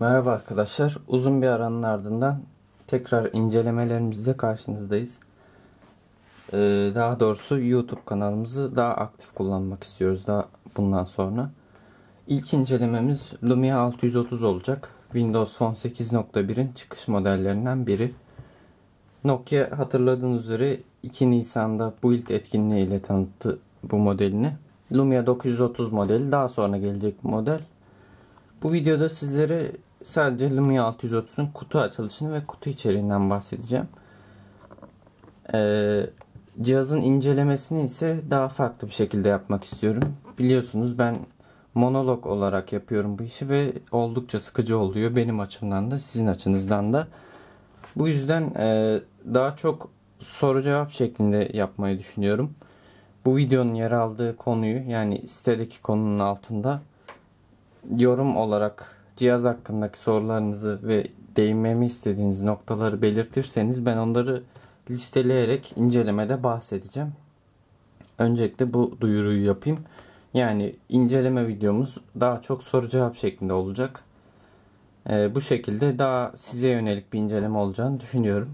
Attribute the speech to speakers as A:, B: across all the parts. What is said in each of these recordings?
A: Merhaba arkadaşlar. Uzun bir aranın ardından tekrar incelemelerimizle karşınızdayız. Ee, daha doğrusu YouTube kanalımızı daha aktif kullanmak istiyoruz daha bundan sonra. İlk incelememiz Lumia 630 olacak. Windows Phone 8.1'in çıkış modellerinden biri. Nokia hatırladığınız üzere 2 Nisan'da build etkinliği ile tanıttı bu modelini. Lumia 930 modeli daha sonra gelecek model. Bu videoda sizlere sadece Lumia 630'un kutu açılışını ve kutu içeriğinden bahsedeceğim. Ee, cihazın incelemesini ise daha farklı bir şekilde yapmak istiyorum. Biliyorsunuz ben monolog olarak yapıyorum bu işi ve oldukça sıkıcı oluyor benim açımdan da sizin açınızdan da. Bu yüzden e, daha çok soru cevap şeklinde yapmayı düşünüyorum. Bu videonun yer aldığı konuyu yani sitedeki konunun altında yorum olarak cihaz hakkındaki sorularınızı ve değinmemi istediğiniz noktaları belirtirseniz ben onları listeleyerek incelemede bahsedeceğim. Öncelikle bu duyuruyu yapayım. Yani inceleme videomuz daha çok soru cevap şeklinde olacak. Ee, bu şekilde daha size yönelik bir inceleme olacağını düşünüyorum.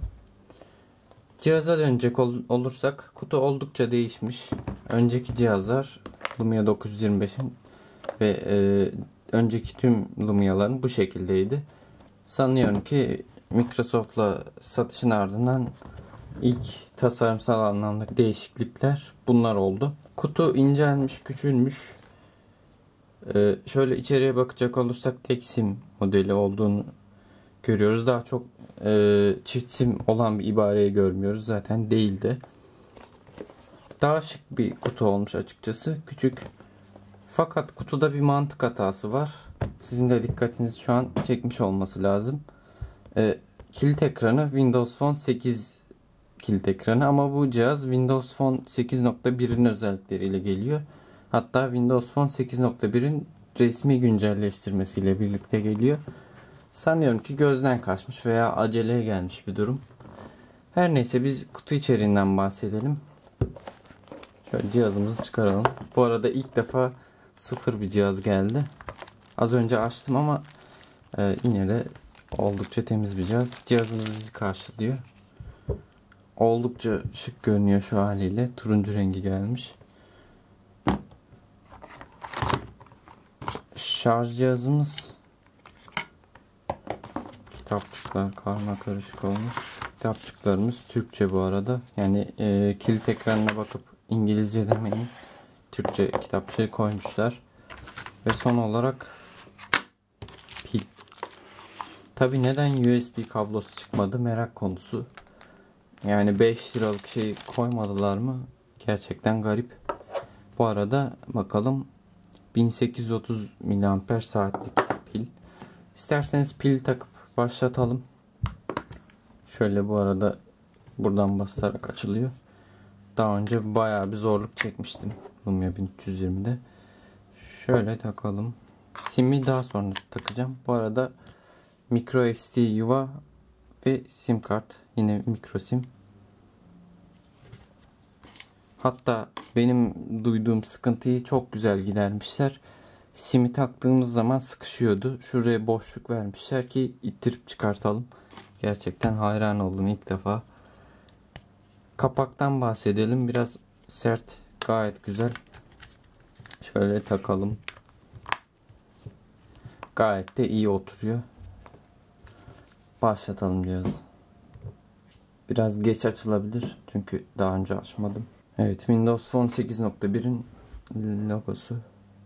A: Cihaza dönecek ol olursak kutu oldukça değişmiş. Önceki cihazlar Lumia 925'in ve e, önceki tüm Lumia'ların bu şekildeydi. Sanıyorum ki Microsoft'la satışın ardından ilk tasarımsal anlamda değişiklikler bunlar oldu. Kutu incelmiş, küçülmüş. Ee, şöyle içeriye bakacak olursak tek sim modeli olduğunu görüyoruz. Daha çok e, çift sim olan bir ibareyi görmüyoruz. Zaten değildi. Daha şık bir kutu olmuş açıkçası. Küçük. Fakat kutuda bir mantık hatası var. Sizin de dikkatinizi şu an çekmiş olması lazım. E, kilit ekranı Windows Phone 8 kilit ekranı ama bu cihaz Windows Phone 8.1'in özellikleriyle geliyor. Hatta Windows Phone 8.1'in resmi güncelleştirmesiyle birlikte geliyor. Sanıyorum ki gözden kaçmış veya aceleye gelmiş bir durum. Her neyse biz kutu içeriğinden bahsedelim. Şöyle cihazımızı çıkaralım. Bu arada ilk defa sıfır bir cihaz geldi. Az önce açtım ama e, yine de oldukça temiz bir cihaz. Cihazımız bizi karşılıyor. Oldukça şık görünüyor şu haliyle. Turuncu rengi gelmiş. Şarj cihazımız kitapçıklar karma karışık olmuş. Kitapçıklarımız Türkçe bu arada. Yani e, kilit ekranına bakıp İngilizce demeyin. Türkçe kitapçığı koymuşlar. Ve son olarak pil. Tabi neden USB kablosu çıkmadı merak konusu. Yani 5 liralık şey koymadılar mı? Gerçekten garip. Bu arada bakalım 1830 mAh saatlik pil. İsterseniz pil takıp başlatalım. Şöyle bu arada buradan basarak açılıyor. Daha önce bayağı bir zorluk çekmiştim Lumia 1320'de. Şöyle takalım. Sim'i daha sonra takacağım. Bu arada micro SD yuva ve sim kart. Yine micro sim. Hatta benim duyduğum sıkıntıyı çok güzel gidermişler. Sim'i taktığımız zaman sıkışıyordu. Şuraya boşluk vermişler ki ittirip çıkartalım. Gerçekten hayran oldum ilk defa. Kapaktan bahsedelim. Biraz sert, gayet güzel. Şöyle takalım. Gayet de iyi oturuyor. Başlatalım cihazı. Biraz geç açılabilir. Çünkü daha önce açmadım. Evet Windows Phone 8.1'in logosu.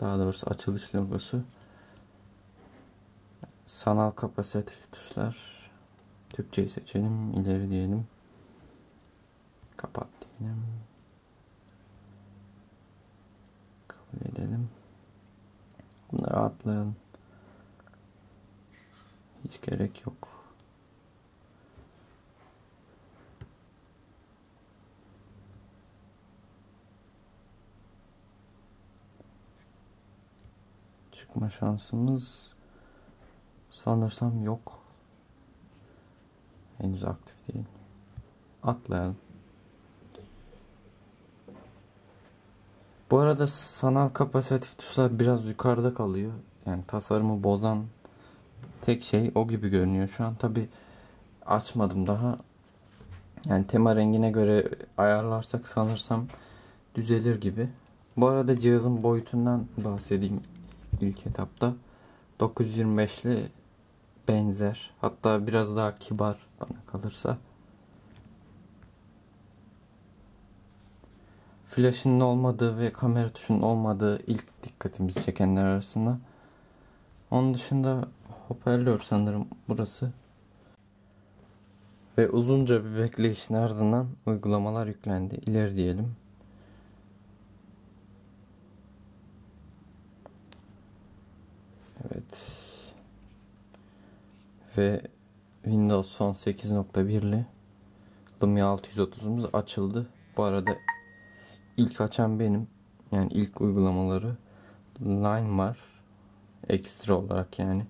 A: Daha doğrusu açılış logosu. Sanal kapasitif tuşlar. Türkçeyi seçelim. ileri diyelim. Kapat diyelim. Kabul edelim. Bunları atlayalım. Hiç gerek yok. Çıkma şansımız sanırsam yok. Henüz aktif değil. Atlayalım. Bu arada sanal kapasitif tuşlar biraz yukarıda kalıyor. Yani tasarımı bozan tek şey o gibi görünüyor. Şu an tabi açmadım daha. Yani tema rengine göre ayarlarsak sanırsam düzelir gibi. Bu arada cihazın boyutundan bahsedeyim ilk etapta. 925'li benzer. Hatta biraz daha kibar bana kalırsa. Flash'ın olmadığı ve kamera tuşunun olmadığı ilk dikkatimizi çekenler arasında. Onun dışında hoparlör sanırım burası. Ve uzunca bir bekleyişin ardından uygulamalar yüklendi. İleri diyelim. Evet. Ve Windows Phone 8.1'li Lumia 630'umuz açıldı. Bu arada ilk açan benim. Yani ilk uygulamaları Line var. Ekstra olarak yani.